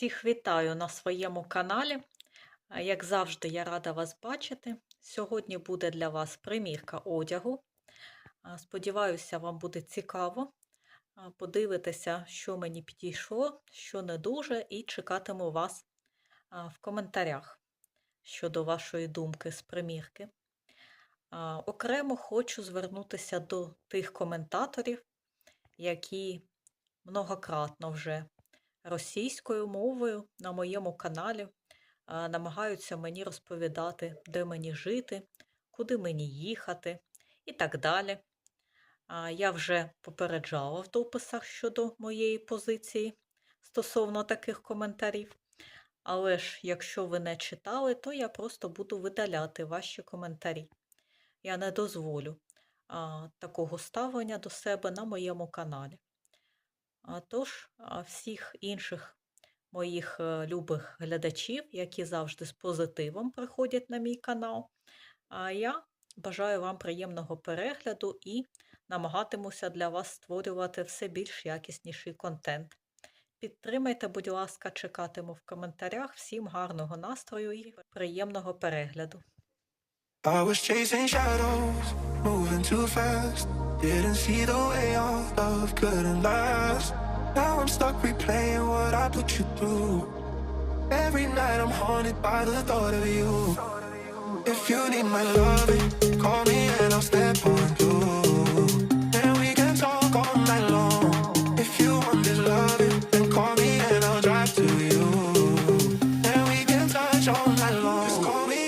Всіх вітаю на своєму каналі. Як завжди, я рада вас бачити. Сьогодні буде для вас примірка одягу. Сподіваюся, вам буде цікаво. Подивитися, що мені підійшло, що не дуже, і чекатиму вас в коментарях щодо вашої думки з примірки. Окремо хочу звернутися до тих коментаторів, які многократно вже російською мовою на моєму каналі намагаються мені розповідати, де мені жити, куди мені їхати і так далі. Я вже попереджала в дописах щодо моєї позиції стосовно таких коментарів. Але ж, якщо ви не читали, то я просто буду видаляти ваші коментарі. Я не дозволю а, такого ставлення до себе на моєму каналі. Тож, всіх інших моїх е, любих глядачів, які завжди з позитивом приходять на мій канал, а я бажаю вам приємного перегляду і намагатимуся для вас створювати все більш якісніший контент. Підтримайте, будь ласка, чекатиму в коментарях. Всім гарного настрою і приємного перегляду. I was chasing shadows, moving too fast. Didn't see the way our love couldn't last. Now I'm stuck replaying what I put you through. Every night I'm haunted by the thought of you. If you need my loving, call me and I'll step on through. And we can talk all night long. If you want this loving, then call me and I'll drive to you. And we can touch all night long. Just call me.